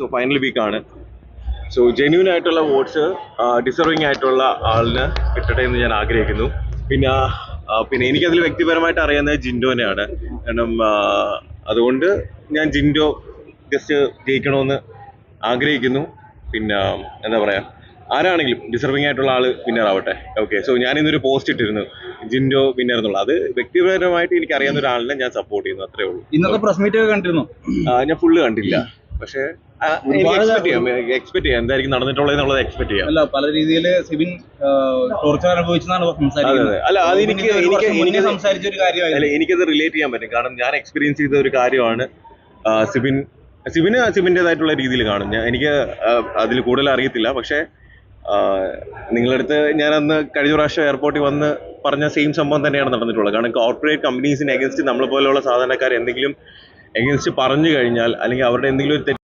So final വീക്കാണ് so genuine ആയിട്ടുള്ള votes deserving ആയിട്ടുള്ള ആളിന് കിട്ടട്ടെ എന്ന് ഞാൻ ആഗ്രഹിക്കുന്നു. പിന്നെ പിന്നെ എനിക്കതിൽ വ്യക്തിപരമായിട്ട് അറിയുന്നത് ജിൻഡോനെയാണ്. കാരണം അതുകൊണ്ട് ഞാൻ ജിൻഡോ ജസ്റ്റ് ജയിക്കണമെന്ന് ആഗ്രഹിക്കുന്നു. പിന്നെ എന്താ പറയുക ആരാണെങ്കിലും ഡിസർവിംഗ് ആയിട്ടുള്ള ആൾ വിന്നർ ആവട്ടെ. ഓക്കെ സോ ഞാൻ ഇന്നൊരു പോസ്റ്റ് ഇട്ടിരുന്നു. ജിൻഡോ വിന്നർ എന്നുള്ളത്. അത് വ്യക്തിപരമായിട്ട് എനിക്ക് അറിയാവുന്ന ഒരാളിനെ ഞാൻ സപ്പോർട്ട് ചെയ്യുന്നു അത്രേ ഉള്ളൂ. ഇന്നത്തെ പ്രസ് മീറ്റ് കണ്ടിരുന്നു? ഞാൻ ഫുള്ള് കണ്ടില്ല. പക്ഷേ എക്സ്പെക്ട് ചെയ്യാം എക്സ്പെക്ട് ചെയ്യാം. എന്തായിരിക്കും നടന്നിട്ടുള്ളത് എന്നുള്ളത് എക്സ്പെക്ട് ചെയ്യാം. അല്ല പല രീതിയിൽ സിബിൻ ടോർച്ചർ അനുഭവിച്ചെന്നാണ് സംസാരിക്കുന്നത്. അല്ല അത് എനിക്ക് ഒരു എനിക്ക് സംസാരിച്ച എനിക്കത് റിലേറ്റ് ചെയ്യാൻ പറ്റും. കാരണം ഞാൻ എക്സ്പീരിയൻസ് ചെയ്ത ഒരു കാര്യമാണ് സിബിൻ സിബിന് സിബിന്റെതായിട്ടുള്ള രീതിയിൽ കാണും. ഞാൻ എനിക്ക് അതിൽ കൂടുതൽ അറിയത്തില്ല. പക്ഷേ നിങ്ങളുടെ നിങ്ങളടുത്ത് ഞാൻ അന്ന് കഴിഞ്ഞ പ്രാവശ്യം എയർപോർട്ടിൽ വന്ന് പറഞ്ഞ സെയിം സംഭവം തന്നെയാണ് നടന്നിട്ടുള്ളത്. കാരണം കോർപ്പറേറ്റ് കമ്പനീസിന് എഗൻസ്റ്റ് നമ്മളെ പോലെയുള്ള സാധാരണക്കാർ എന്തെങ്കിലും എഗൻസ്റ്റ് പറഞ്ഞു കഴിഞ്ഞാൽ അല്ലെങ്കിൽ അവരുടെ എന്തെങ്കിലും ഒരു